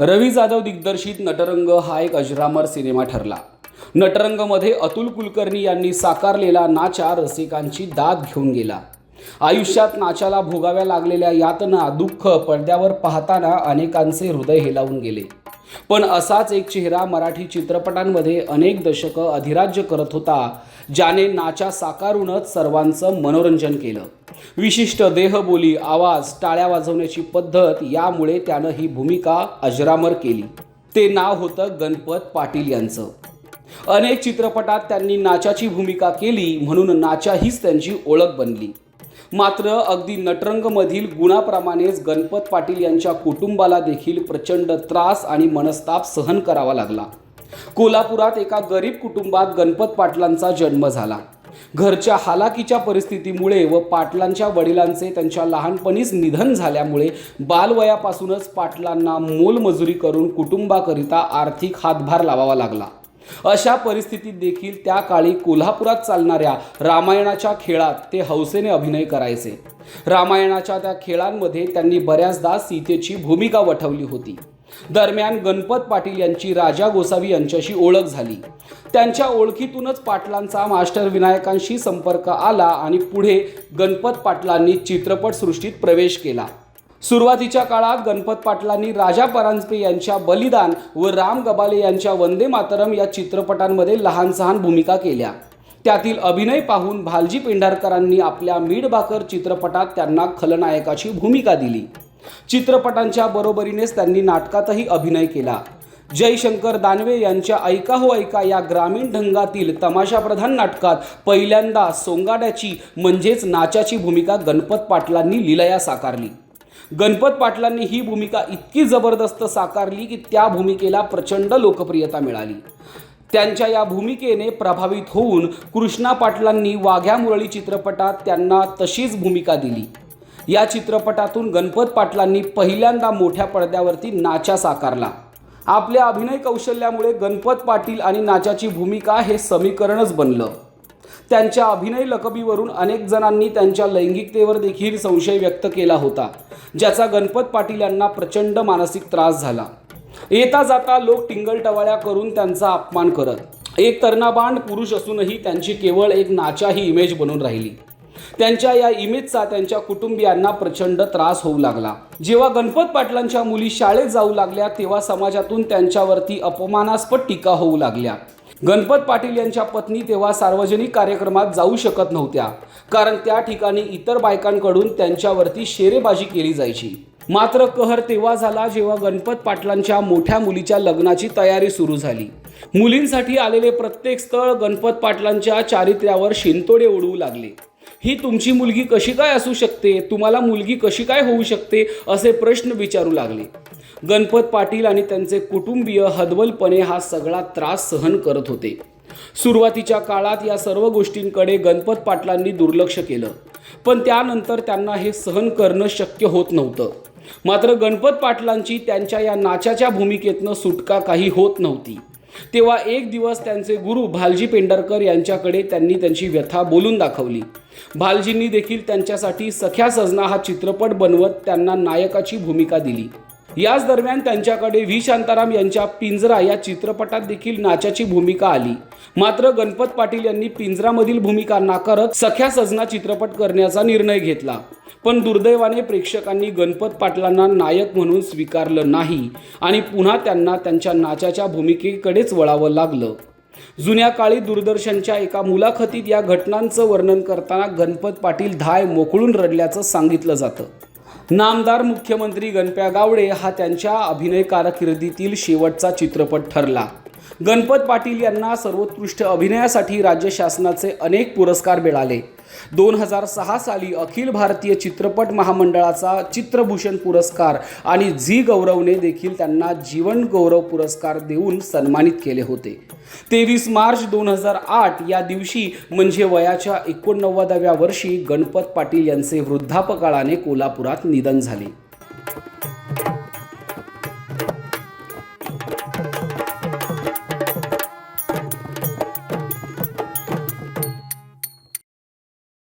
रवी जाधव दिग्दर्शित नटरंग हा एक अजरामर सिनेमा ठरला. नटरंगमध्ये अतुल कुलकर्णी यांनी साकारलेला नाचा रसिकांची दाद घेऊन गेला. आयुष्यात नाचाला भोगाव्या लागलेल्या यातना दुःख पडद्यावर पाहताना अनेकांचे हृदय हेलावून गेले. पण असाच एक चेहरा मराठी चित्रपटांमध्ये अनेक दशकं अधिराज्य करत होता ज्याने नाचा साकारूनच सर्वांचं मनोरंजन केलं. विशिष्ट देहबोली आवाज टाळ्या वाजवण्याची पद्धत यामुळे त्यानं ही भूमिका अजरामर केली. ते नाव होतं गणपत पाटील यांचं. अनेक चित्रपटात त्यांनी नाचाची भूमिका केली म्हणून नाचा हीच त्यांची ओळख बनली. मात्र अगदी नटरंगमधील गुणाप्रमाणेच गणपत पाटील यांच्या कुटुंबाला देखील प्रचंड त्रास आणि मनस्ताप सहन करावा लागला. कोल्हापुरात एका गरीब कुटुंबात गणपत पाटलांचा जन्म झाला. घरच्या हालाकीच्या परिस्थितीमुळे व पाटलांच्या वडिलांचे त्यांच्या लहानपणीच निधन झाल्यामुळे बालवयापासूनच पाटलांना मोलमजुरी करून कुटुंबाकरिता आर्थिक हातभार लावावा लागला. अशा परिस्थितीत देखील त्या काळी कोल्हापुरात चालणाऱ्या रामायणाच्या खेळात ते हौसेने अभिनय करायचे. रामायणाच्या त्या खेळांमध्ये त्यांनी बऱ्याचदा सीतेची भूमिका वठवली होती. दरम्यान गणपत पाटील यांची राजा गोसावी यांच्याशी ओळख झाली. त्यांच्या ओळखीतूनच पाटलांचा मास्टर विनायकांशी संपर्क आला आणि पुढे गणपत पाटलांनी चित्रपटसृष्टीत प्रवेश केला. सुरुवातीच्या काळात गणपत पाटलांनी राजा परांजपे यांच्या बलिदान व राम गबाले यांच्या वंदे मातरम या चित्रपटांमध्ये लहान सहान भूमिका केल्या. त्यातील अभिनय पाहून भालजी पेंढारकरांनी आपल्या मीडबाकर चित्रपटात त्यांना खलनायकाची भूमिका दिली. चित्रपटांच्या बरोबरीनेच त्यांनी नाटकातही अभिनय केला. जयशंकर दानवे यांच्या ऐका हो ऐका या ग्रामीण ढंगातील तमाशाप्रधान नाटकात पहिल्यांदा सोंगाड्याची म्हणजेच नाचाची भूमिका गणपत पाटलांनी लिलया साकारली. गणपत पाटलांनी ही भूमिका इतकी जबरदस्त साकारली की त्या भूमिकेला प्रचंड लोकप्रियता मिळाली. त्यांच्या या भूमिकेने प्रभावित होऊन कृष्णा पाटलांनी वाघ्या मुरळी चित्रपटात त्यांना तशीच भूमिका दिली. या चित्रपटातून गणपत पाटलांनी पहिल्यांदा मोठ्या पडद्यावरती नाचा साकारला. आपल्या अभिनय कौशल्यामुळे गणपत पाटील आणि नाचाची भूमिका हे समीकरणच बनलं. त्यांच्या अभिनय लकबीवरून अनेक जणांनी त्यांच्या लैंगिकतेवर देखील संशय व्यक्त केला होता ज्याचा गणपत पाटील यांना प्रचंड मानसिक त्रास झाला. येता जाता लोक टिंगलटवाळ्या करून त्यांचा अपमान करत एक तरुणाबांड पुरुष असूनही त्यांची केवळ एक नाचा ही इमेज बनून राहिली. त्यांच्या या इमेजचा त्यांच्या कुटुंबियांना प्रचंड त्रास होऊ लागला. जेव्हा गणपत पाटलांच्या मुली शाळेत जाऊ लागल्या तेव्हा समाजातून त्यांच्यावरती अपमानास्पद टीका होऊ लागल्या. गणपत पाटील यांच्या पत्नी तेव्हा सार्वजनिक कार्यक्रमात जाऊ शकत नव्हत्या कारण त्या ठिकाणी इतर बायकांकडून त्यांच्यावरती शेरेबाजी केली जायची. मात्र कहर तेव्हा झाला जेव्हा गणपत पाटलांच्या मोठ्या मुलीच्या लग्नाची तयारी सुरू झाली. मुलींसाठी आलेले प्रत्येक स्थळ गणपत पाटलांच्या चारित्र्यावर शिंतोडे उडवू लागले. ही तुमची मुलगी कशी काय असू शकते? तुम्हाला मुलगी कशी काय होऊ शकते? असे प्रश्न विचारू लागले. गणपत पाटील आणि त्यांचे कुटुंबीय हदवलपणे हा सगळा त्रास सहन करत होते. सुरुवातीच्या काळात या सर्व गोष्टींकडे गणपत पाटलांनी दुर्लक्ष केलं. पण त्यानंतर त्यांना हे सहन करणं शक्य होत नव्हतं. मात्र गणपत पाटलांची त्यांच्या या नाचाच्या भूमिकेतनं सुटका काही होत नव्हती. तेव्हा एक दिवस त्यांचे गुरु भालजी पेंडरकर यांच्याकडे त्यांनी त्यांची व्यथा बोलून दाखवली. भालजींनी देखील त्यांच्यासाठी सख्या सजना हा चित्रपट बनवत त्यांना नायकाची भूमिका दिली. याच दरम्यान त्यांच्याकडे व्ही. शांताराम यांच्या पिंजरा या चित्रपटात देखील नाचाची भूमिका आली. मात्र गणपत पाटील यांनी पिंजरामधील भूमिका नाकारत सख्या सजना चित्रपट करण्याचा निर्णय घेतला. पण दुर्दैवाने प्रेक्षकांनी गणपत पाटलांना नायक म्हणून स्वीकारलं नाही आणि पुन्हा त्यांना त्यांच्या नाचाच्या भूमिकेकडेच वळावं लागलं. जुन्या काळी दूरदर्शनच्या एका मुलाखतीत या घटनांचं वर्णन करताना गणपत पाटील धाय मोकळून रडल्याचं सांगितलं जातं. नामदार मुख्यमंत्री गणप्या गावडे हा त्यांच्या अभिनय कारकिर्दीतील शेवटचा चित्रपट ठरला. गणपत पाटील यांना सर्वोत्कृष्ट अभिनयासाठी राज्य शासनाचे अनेक पुरस्कार मिळाले. दोन हजार सहा साली अखिल भारतीय चित्रपट महामंडळाचा चित्रभूषण पुरस्कार आणि झी गौरवने देखील त्यांना जीवन गौरव पुरस्कार देऊन सन्मानित केले होते. तेवीस मार्च दोन हजार आठ या दिवशी म्हणजे वयाच्या एकोणनव्वदाव्या वर्षी गणपत पाटील यांचे वृद्धापकाळाने कोल्हापुरात निधन झाले.